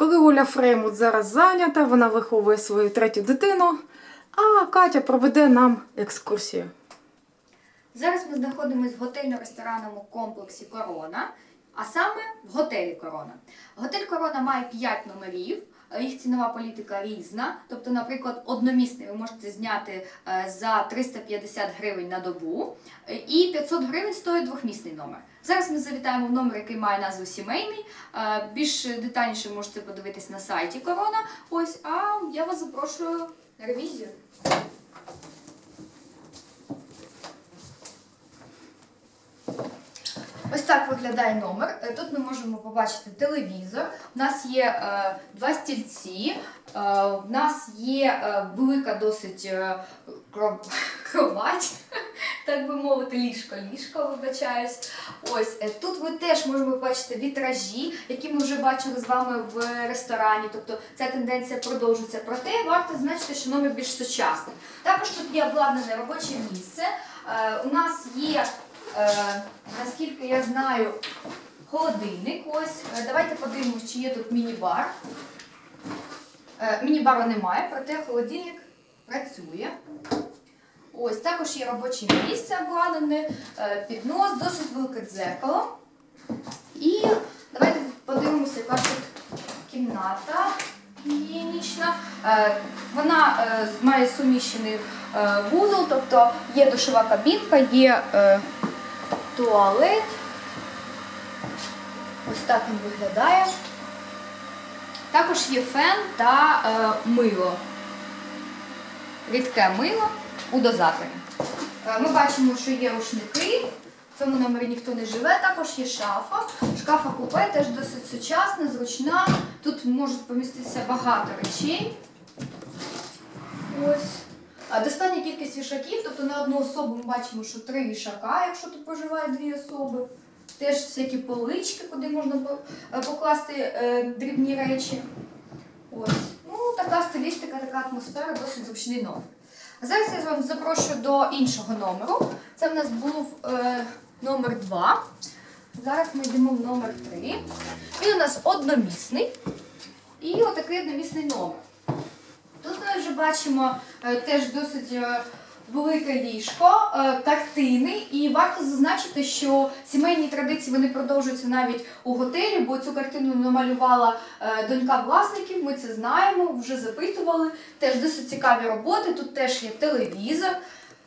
Коли Оля Фреймут зараз зайнята, вона виховує свою третю дитину, а Катя проведе нам екскурсію. Зараз ми знаходимося в готельно-ресторанному комплексі Корона, а саме в готелі Корона. Готель Корона має 5 номерів. е, Їх цінова політика різна. Тобто, наприклад, одномісний ви можете зняти е, за 350 гривень на добу, е, і 500 гривень стоїть двохмісний номер. Зараз ми завітаємо в номер, який має назву сімейний. Більш детальніше можете подивитись на сайті Корона. Ось, а я вас запрошую на ревізію. Ось так виглядає номер. Е, Тут ми можемо побачити телевізор. У нас є е, два стільці, е, в нас є е, велика досить е, кро- кровать, так би мовити, ліжко, ліжко, вибачаюсь. Ось е, тут ви теж можемо побачити вітражі, які ми вже бачили з вами в ресторані. Тобто ця тенденція продовжується. Проте варто значити, що номер більш сучасний. Також тут є обладнане робоче місце. Е, У нас є Е, наскільки я знаю, холодильник. Ось. Е, Давайте подивимось, чи є тут міні-бар. Е, міні-бару немає, проте холодильник працює. Ось також є робоче місце обладнане, піднос, досить велике дзеркало. І давайте подивимося, яка тут кімната гігієнічна. Вона має суміщений вузол, тобто є душова кабінка, є туалет. Ось так він виглядає. Також є фен та е, мило. Рідке мило у дозаторі. Е, ми бачимо, що є рушники. В цьому номері ніхто не живе. Також є шафа. Шкафа купе теж досить сучасна, зручна. Тут можуть поміститися багато речей. Ось. А Достатня кількість вішаків, тобто на одну особу ми бачимо, що три вішака, якщо тут проживає дві особи. Теж всякі полички, куди можна е, покласти е, дрібні речі. Ось. Ну, така стилістика, така атмосфера, досить зручний номер. А зараз я вас запрошую до іншого номеру. Це в нас був е, номер 2. Зараз ми йдемо в номер 3. Він у нас одномісний. І отакий одномісний номер. Бачимо е, теж досить е, велике ліжко, е, картини, і варто зазначити, що сімейні традиції вони продовжуються навіть у готелі, бо цю картину намалювала донька власників. Ми це знаємо, вже запитували. Теж досить цікаві роботи. Тут теж є телевізор,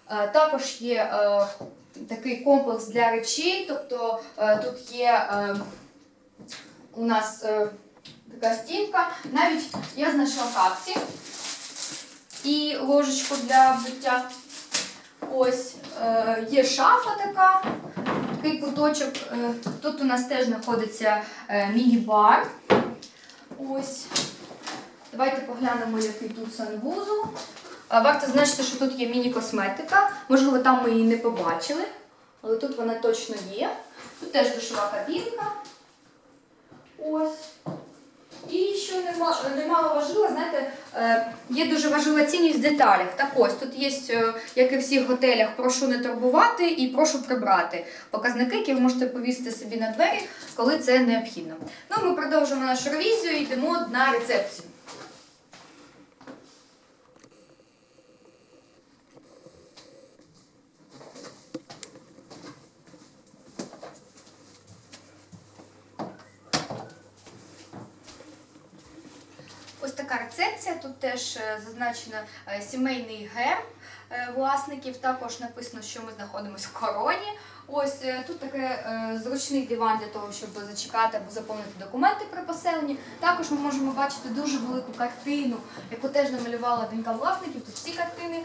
також є такий комплекс для речей, тобто тут є у нас така стінка. Навіть я знайшла капці і ложечку для взуття. Ось е, є шафа така, такий куточок. Е, тут у нас теж знаходиться е, міні-бар. Ось. Давайте поглянемо, який тут санвузол. Варто значити, що тут є міні-косметика. Можливо, там ми її не побачили, але тут вона точно є. Тут теж душова кабінка. Ось. Що нема- немало важливо, знаєте, е, є дуже важлива цінність в деталях. Так ось тут є, е, як і в всіх готелях, прошу не турбувати і прошу прибрати показники, які ви можете повісити собі на двері, коли це необхідно. Ну, ми продовжуємо нашу ревізію і йдемо на рецепцію. Ось така рецепція. Тут теж е, зазначено е, сімейний герб е, власників. Також написано, що ми знаходимося в короні. Ось тут таке зручний диван для того, щоб зачекати або заповнити документи при поселенні. Також ми можемо бачити дуже велику картину, яку теж намалювала донька власників. Тут всі картини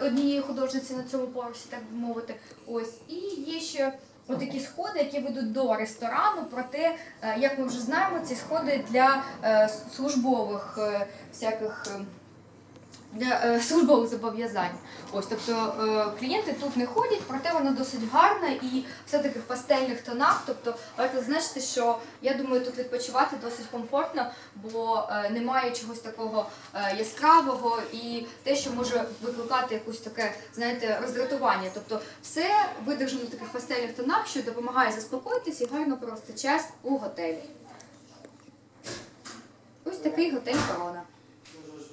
однієї художниці на цьому поверсі, так би мовити. Ось і є ще. Отакі сходи, які ведуть до ресторану, проте, е, як ми вже знаємо, ці сходи для е, службових е, всяких для е, службових зобов'язань. Ось, тобто е, клієнти тут не ходять, проте вона досить гарна і все таки в пастельних тонах. Тобто варто зазначити, що я думаю, тут відпочивати досить комфортно, бо е, немає чогось такого яскравого і те, що може викликати якусь таке, знаєте, роздратування. Тобто все видержано в таких пастельних тонах, що допомагає заспокоїтися і гарно провести час у готелі. Ось такий готель Корона.